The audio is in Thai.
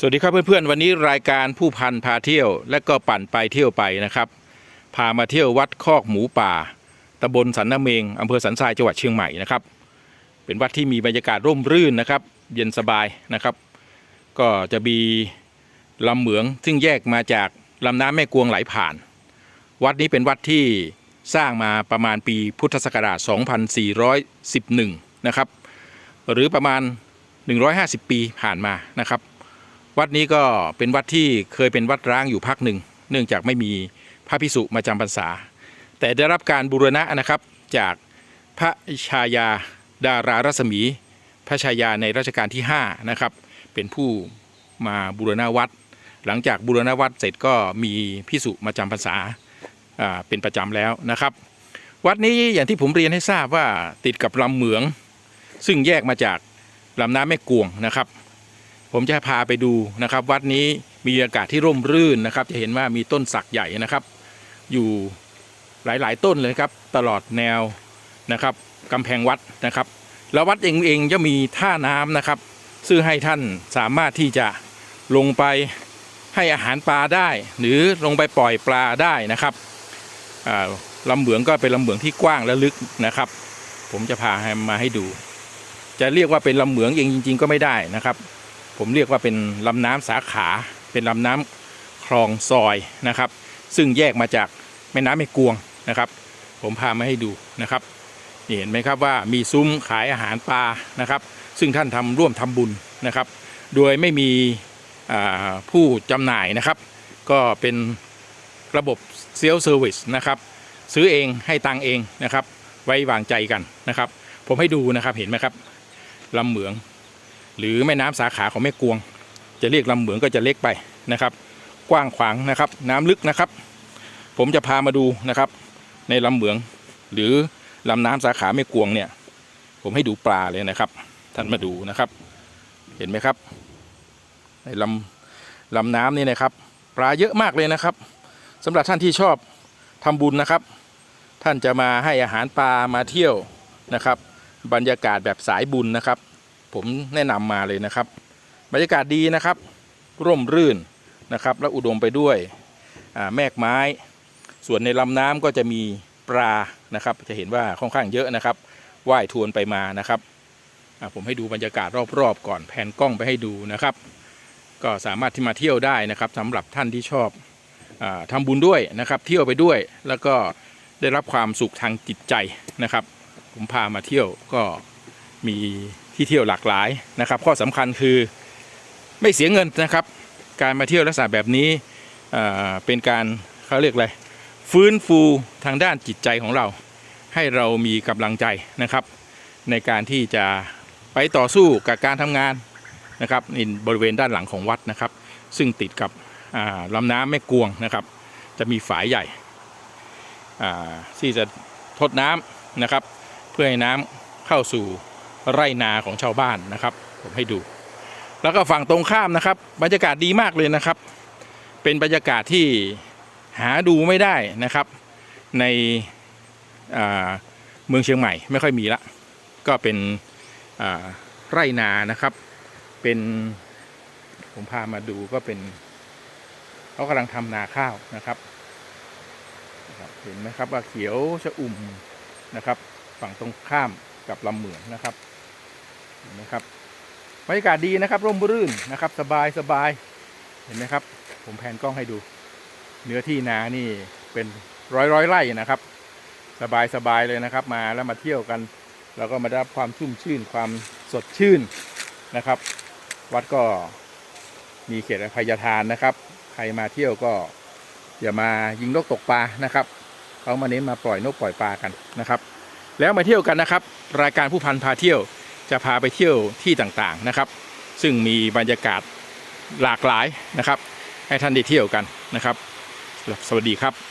สวัสดีครับเพื่อนๆวันนี้รายการผู้พันพาเที่ยว และก็ปั่นไปเที่ยวไปนะครับ พามาเที่ยววัดคอกหมูป่าตำบลสันนเมงอำเภอสันทรายจังหวัดเชียงใหม่นะครับ เป็นวัดที่มีบรรยากาศร่มรื่นนะครับ เย็นสบายนะครับ ก็จะมีลำเหมืองซึ่งแยกมาจากลำน้ำแม่กวงไหลผ่าน วัดนี้เป็นวัดที่สร้างมาประมาณปีพุทธศักราช 2411 นะครับ หรือประมาณ 150 ปีผ่านมานะครับ วัดนี้ก็เป็นวัดที่เคยเป็นวัดร้างอยู่พักหนึ่ง เนื่องจากไม่มีพระพิสุมาจำพรรษา แต่ได้รับการบูรณะนะครับจากพระชายาดารารัศมี พระชายาในรัชกาลที่5นะครับเป็นผู้มาบูรณะวัด หลังจากบูรณะวัดเสร็จก็มีพิสุมาจำพรรษาเป็นประจำแล้วนะครับ วัดนี้อย่างที่ผมเรียนให้ทราบว่าติดกับลำเหมือง ซึ่งแยกมาจากลำน้ำแม่กวงนะครับ ผมจะพาไปดูนะครับ วัดนี้มีอากาศที่ร่มรื่นนะครับ จะเห็นว่ามีต้นสักใหญ่นะครับ อยู่หลาย ๆ ต้นเลยครับ ตลอดแนวนะครับกำแพงวัดนะครับ แล้ววัดเองเองจะมีท่าน้ำนะครับ ซึ่งให้ท่านสามารถที่จะลงไปให้อาหารปลาได้ หรือลงไปปล่อยปลาได้นะครับลำเหมืองก็เป็นลำเหมืองที่กว้างและลึกนะครับ ผมจะพาให้มาให้ดู จะเรียกว่าเป็นลำเหมืองเองจริง ๆ ก็ไม่ได้นะครับ ผมเรียกว่าเป็นลำน้ำสาขาเป็นลำน้ำคลองซอยนะครับ ซึ่งแยกมาจากแม่น้ำแม่กวงนะครับ ผมพามาให้ดูนะครับนี่เห็นไหมครับว่ามีซุ้มขายอาหารปลานะครับ ซึ่งท่านทำร่วมทำบุญนะครับ โดยไม่มีผู้จำหน่ายนะครับ ก็เป็นระบบเซลล์เซอร์วิสนะครับซื้อเองให้ตังเองนะครับ ไว้วางใจกันนะครับ ผมให้ดูนะครับเห็นไหมครับลำเหมือง หรือแม่น้ำสาขาของแม่กวง จะเรียกลำเหมืองก็จะเล็กไปนะครับ กว้างขวางนะครับ น้ำลึกนะครับ ผมจะพามาดูนะครับ ในลำเหมือง หรือลำน้ำสาขาแม่กวงเนี่ย ผมให้ดูปลาเลยนะครับ ท่านมาดูนะครับ เห็นไหมครับ ในลำลำน้ำนี่นะครับ ปลาเยอะมากเลยนะครับสำหรับท่านที่ชอบทำบุญนะครับ ท่านจะมาให้อาหารปลามาเที่ยวนะครับ บรรยากาศแบบสายบุญนะครับ ผมแนะนำมาเลยนะครับ บรรยากาศดีนะครับ ร่มรื่นนะครับ และอุดมไปด้วยแมกไม้ ส่วนในลำน้ำก็จะมีปลานะครับ จะเห็นว่าค่อนข้างเยอะนะครับว่ายทวนไปมานะครับผมให้ดูบรรยากาศรอบๆก่อนแผนกล้องไปให้ดูนะครับ ก็สามารถที่มาเที่ยวได้นะครับสำหรับท่านที่ชอบอาทำบุญด้วยนะครับ เที่ยวไปด้วยแล้วก็ได้รับความสุขทางจิตใจนะครับ ผมพามาเที่ยวก็มี ที่เที่ยวหลากหลายนะครับ ข้อสำคัญคือไม่เสียเงินนะครับ การมาเที่ยวลักษณะแบบนี้เป็นการเขาเรียกอะไรฟื้นฟูทางด้านจิตใจของเรา ให้เรามีกำลังใจนะครับ ในการที่จะไปต่อสู้กับการทำงานนะครับในบริเวณด้านหลังของวัดนะครับ ซึ่งติดกับอ่าลำน้ำแม่กวงนะครับ จะมีฝายใหญ่ที่จะทดน้ำนะครับ เพื่อให้น้ำเข้าสู่ ไร่นาของชาวบ้านนะครับ ผมให้ดู แล้วก็ฝั่งตรงข้ามนะครับ บรรยากาศดีมากเลยนะครับ เป็นบรรยากาศที่หาดูไม่ได้นะครับ ในเมืองเชียงใหม่ไม่ค่อยมีละ ก็เป็นไร่นานะครับ เป็นผมพามาดูก็เป็นเขากำลังทำนาข้าวนะครับเห็นไหมครับว่าเขียวชะอุ่มนะครับ ฝั่งตรงข้ามกับลำเหมืองนะครับ เห็นไหมครับบรรยากาศดีนะครับ ร่มรื่นนะครับ สบายสบายเห็นไหมครับ ผมแผนกล้องให้ดู เนื้อที่นานี่เป็นร้อยร้อยไร่นะครับ สบายสบายเลยนะครับ มาแล้วมาเที่ยวกัน แล้วก็มาได้รับความชุ่มชื่นความสดชื่นนะครับ วัดก็มีเขตอภัยทานนะครับ ใครมาเที่ยวก็อย่ามายิงนกตกปลานะครับเขามาเน้นมาปล่อยนกปล่อยปลากันนะครับ แล้วมาเที่ยวกันนะครับ รายการผู้พันพาเที่ยว จะพาไปเที่ยวที่ต่างๆนะครับ ซึ่งมีบรรยากาศหลากหลายนะครับ ให้ท่านได้เที่ยวกันนะครับ สวัสดีครับ